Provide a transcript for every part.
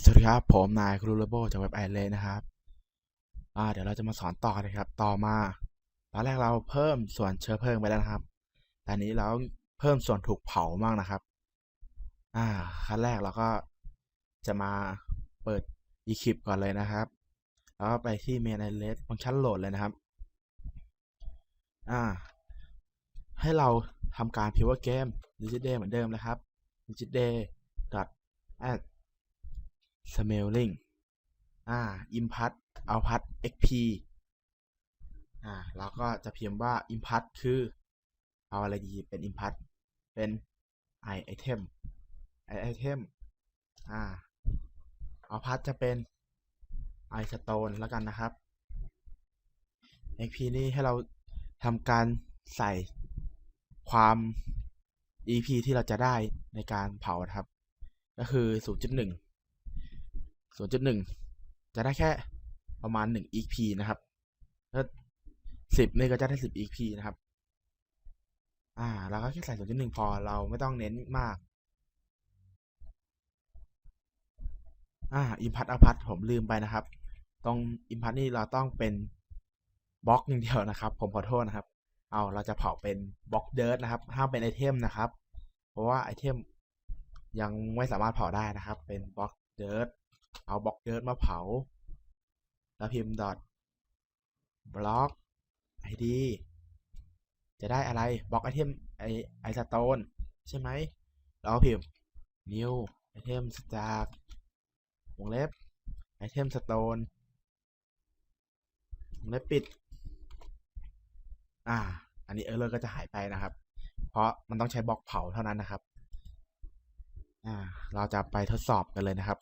สวัสดีครับ ผมนายครูโรโบจากเว็บไอเลนะครับ อ่า เดี๋ยวเราจะมาสอนต่อนะครับ ต่อมา ตอนแรกเราเพิ่มส่วนเชื้อเพลิงไปแล้วนะครับ ตอนนี้เราเพิ่มส่วนถูกเผาบ้างนะครับ อ่า ขั้นแรกเราก็จะมาเปิด eClip ก่อนเลยนะครับ แล้วไปที่ main address ฟังก์ชันโหลดเลยนะครับ อ่า ให้เราทำการ pivot game digit day เหมือนเดิมนะครับ digit day add smelling อ่า impart output xp อ่าเราก็จะพิมพ์ว่า impart คือ เอาอะไรดีเป็น impart เป็น i item i item อ่า output จะเป็น i stone แล้วกันนะครับ xp นี่ให้เราทำการใส่ความ EP ที่เราจะได้ในการเผานะครับ ก็คือ 0.1 0.1 จะได้แค่ประมาณ 1 EP นะครับถ้า10 นี่ก็จะได้ 10 EP นะครับ อ่า เราก็แค่ใส่ 0.1 พอเราไม่ต้องเน้นมาก อ่า input output ผมลืมไปนะครับ ตรง input นี่เราต้องเป็นบล็อกอย่างเดียวนะครับ ผมขอโทษนะครับ เอาเราจะเผาเป็นบล็อกเดิร์นะครับ ห้ามเป็นไอเทมนะครับ เพราะว่าไอเทมยังไม่สามารถเผาได้นะครับ เป็นบล็อกเดิร์ เอาบล็อกเดิร์มาเผา แล้วพิมพ์ dot block id จะได้อะไรบล็อกไอเทมไอไอสโตนใช่ไหมแล้วพิมพ์ new item จากวงเล็บ item stone วงเล็บปิด อ่า อันนี้เออร์ก็จะหายไปนะครับ เพราะมันต้องใช้บล็อกเผาเท่านั้นนะครับ อ่า เราจะไปทดสอบกันเลยนะครับ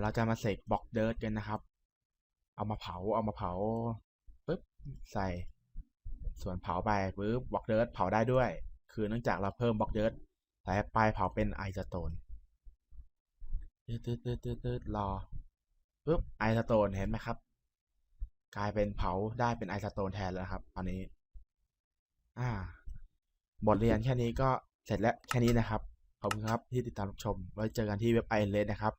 เราจะมาเสกบล็อกเดิร์ดกันนะครับ เอามาเผา เอามาเผาปุ๊บใส่ ส่วนเผาไปปุ๊บบล็อกเดิร์ดเผาได้ด้วย คือเนื่องจากเราเพิ่มบล็อกเดิร์ดแต่ไปเผาเป็นไอสโตนตืดตืดตืดตืดตืดรอปุ๊บไอสโตนเห็นไหมครับ กลายเป็นเผาได้เป็นไอสโตนแทนแล้วครับ ตอนนี้ อ่า บทเรียนแค่นี้ก็เสร็จแล้วแค่นี้นะครับ ขอบคุณครับที่ติดตามรับชม ไว้เจอกันที่เว็บไอเลนนะครับ